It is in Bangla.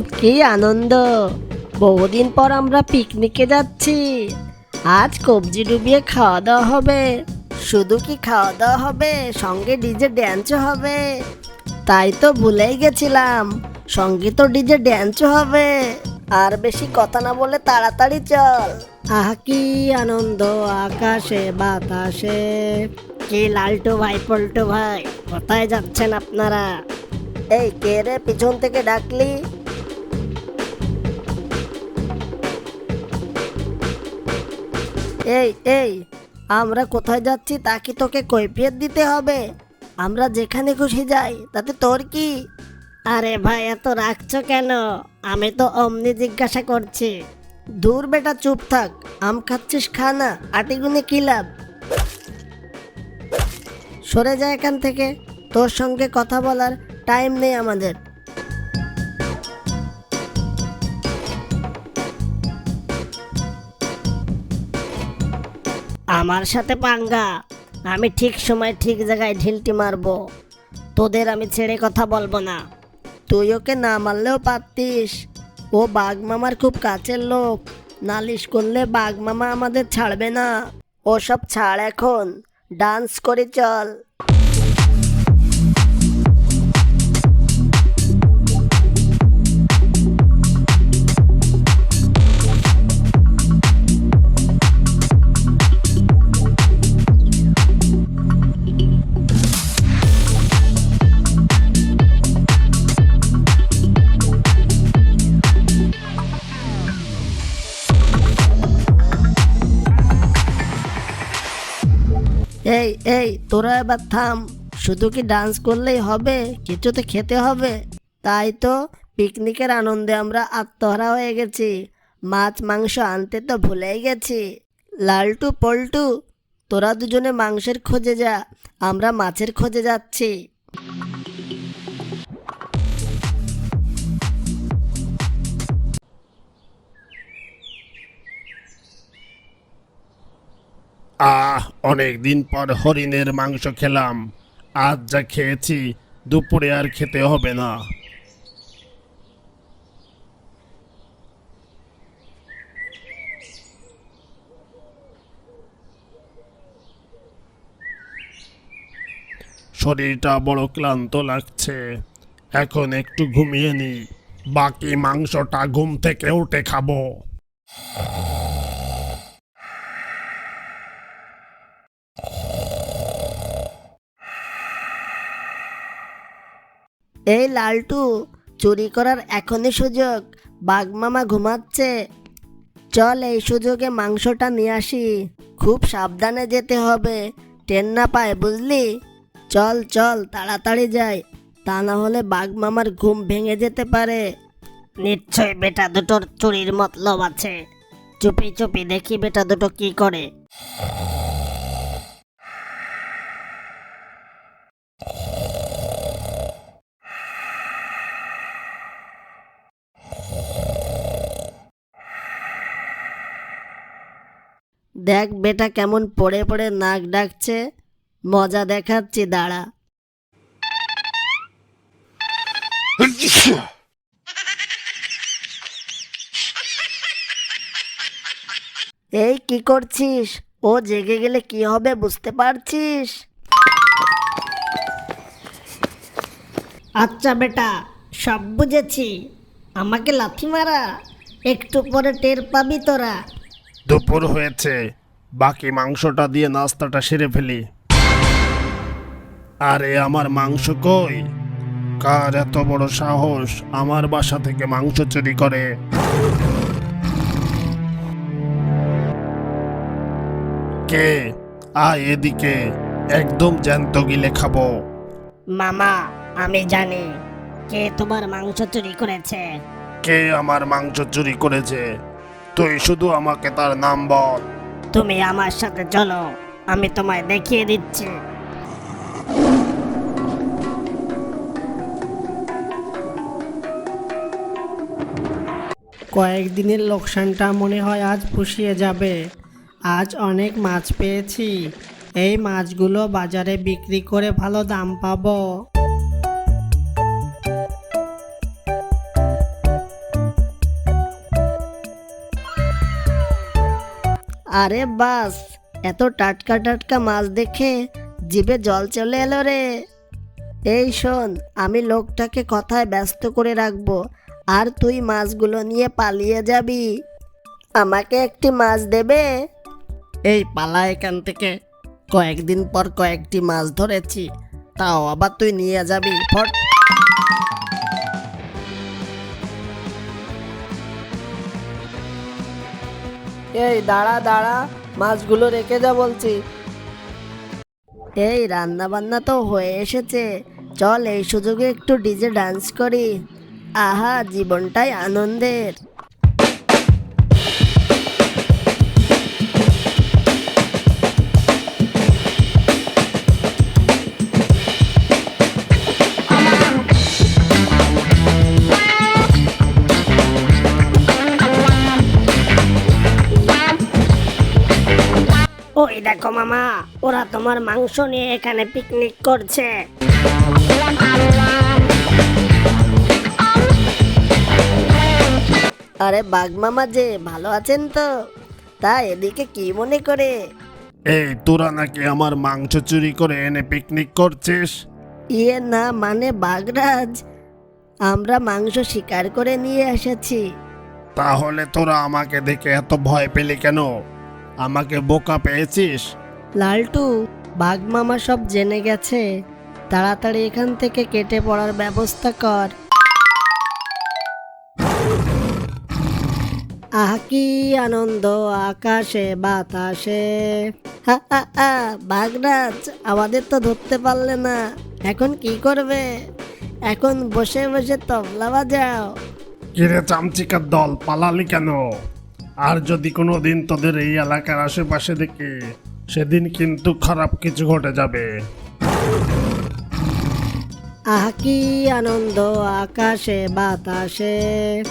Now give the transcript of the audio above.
কি আনন্দ। বহুদিন পর আমরা পিকনিকে যাচ্ছি। আজ কবজি ডুবিয়ে খাওয়া দাওয়া হবে। শুধু কি খাওয়া দাওয়া হবে, সঙ্গে ডিজে ড্যান্সও হবে। তাই তো ভুলেই গেছিলাম, সঙ্গে তো ডিজে ড্যান্সও হবে। আর বেশি কথা না বলে তাড়াতাড়ি চল। আহ, কি আনন্দ, আকাশে, বাতাসে। কি লালটু ভাই, পল্টু ভাই, কোথায় যাচ্ছেন আপনারা? এই, কে রে পিছন থেকে ডাকলি? এই এই, আমরা কোথায় যাচ্ছি তা কি তোকে কৈফিয়ত দিতে হবে? আমরা যেখানে খুশি যাই, তাতে তোর কি? আরে ভাই, এত রাখছো কেন? আমি তো অমনি জিজ্ঞাসা করছি। দূর বেটা, চুপ থাক। আম খাচ্ছিস খানা আটিগুনে কি লাভ? সরে যায় এখান থেকে। তোর সঙ্গে কথা বলার টাইম নেই আমাদের। আমার সাথে পাঙ্গা। আমি ঠিক সময় ঠিক জায়গায় ঢিলটি মারবো। তোদের আমি ছেড়ে কথা বলব না। তুই ওকে না মারলেও পারতিস। ও বাঘ মামার খুব কাছের লোক। নালিশ করলে বাঘ মামা আমাদের ছাড়বে না। ও সব ছাড় এখন। ডান্স করে চল। এই এই, তোরা এবার থাম। শুধু কি ডান্স করলেই হবে? কিছু তো খেতে হবে। তাই তো পিকনিকের আনন্দে আমরা আত্মহারা হয়ে গেছি। মাছ, মাংস আনতে তো ভুলেই গেছি। লালটু, পল্টু, তোরা দুজনে মাংসের খোঁজে যা। আমরা মাছের খোঁজে যাচ্ছি। আহ অনেক দিন পর হরিণের মাংস খেলাম। আজ যা খেয়েছি, দুপুরে আর খেতে হবে না। শরীরটা বড় ক্লান্ত লাগছে। এখন একটু ঘুমিয়ে নি। বাকি মাংসটা ঘুম থেকে উঠে খাব। এই লালটু, চুরি করার এখনই সুযোগ। বাঘ মামা ঘুমাচ্ছে। চল এই সুযোগে মাংসটা নিয়ে আসি। খুব সাবধানে যেতে হবে। ট্রেন না পায়, বুঝলি? চল চল, তাড়াতাড়ি যাই। তা না হলে বাঘ মামার ঘুম ভেঙে যেতে পারে। নিশ্চয় বেটা দুটোর চুরির মতলব আছে। চুপি চুপি দেখি বেটা দুটো কি করে। দেখ বেটা কেমন পড়ে পড়ে নাক ডাকছে। মজা দেখাচ্ছি, দাঁড়া। এই কি করছিস? ও জেগে গেলে কি হবে বুঝতে পারছিস? আচ্ছা বেটা, সব বুঝেছি। আমাকে লাথি মারা, একটু পরে টের পাবি তোরা। দুপুর হয়েছে। বাকি মাংসটা দিয়ে নাস্তাটা সেরে ফেলি। আরে আমার মাংস কই? কার এত বড় সাহস আমার বাসা থেকে মাংস চুরি করে? কে? আয় এদিকে। একদম জ্যান্ত গিলে খাব। মামা আমি জানি। কে তোমার মাংস চুরি করেছে? কে আমার মাংস চুরি করেছে? তুই শুধু আমাকে তার নাম বল। তুমি আমার সাথে চলো আমি তোমায় দেখিয়ে দিচ্ছি। কয়েকদিনের লোকসানটা মনে হয় আজ পুষিয়ে যাবে। আজ অনেক মাছ পেয়েছি। এই মাছগুলো বাজারে বিক্রি করে ভালো দাম পাবো। আরে বাস, এত টাটকা টাটকা মাছ দেখে জিভে জল চলে এলো রে। এই শোন, আমি লোকটাকে কথায় ব্যস্ত করে রাখব, আর তুই মাছগুলো নিয়ে পালিয়ে যাবি। আমাকে একটি মাছ দেবে? এই পালা এখান থেকে। কয়েকদিন পর কয়েকটি মাছ ধরেছি, তাও আবার তুই নিয়ে যাবি, ফট। এই দাঁড়া দাঁড়া, মাছগুলো রেখে যা বলছি। এই রান্না বান্না তো হয়ে এসেছে। চল এই সুযোগে একটু ডিজে ডান্স করি। আহা, জীবনটাই আনন্দের। ওই দেখো মামা ওরা তোমার মাংস নিয়ে এখানে পিকনিক করছে। আরে বাঘ মামা যে ভালো আছেন তো? তা এদিকে কি মনে করে? এই তোরা নাকি আমার মাংস চুরি করে এনে পিকনিক করছিস? ইয়ে না মানে বাগরাজ আমরা মাংস শিকার করে নিয়ে এসেছি। তাহলে তোরা আমাকে দেখে এত ভয় পেলি কেন? আমাকে বোকা পেয়েছিস? লালটু বাঘ মামা সব জেনে গেছে। তাড়াতাড়ি এখান থেকে কেটে পড়ার ব্যবস্থা কর। আহ কি আনন্দ আকাশে বাতাসে। হা, হা, হা, বাঘরাজ আমাদের তো ধরতে পারলে না। এখন কি করবে? এখন বসে বসে তবলা বাজাও। কিরে চামচিকার দল পালালি কেন? আর যদি কোনো দিন তোদের এই এলাকার আশেপাশে দেখি সেদিন কিন্তু খারাপ কিছু ঘটে যাবে। আহ, কি আনন্দ, আকাশে, বাতাসে।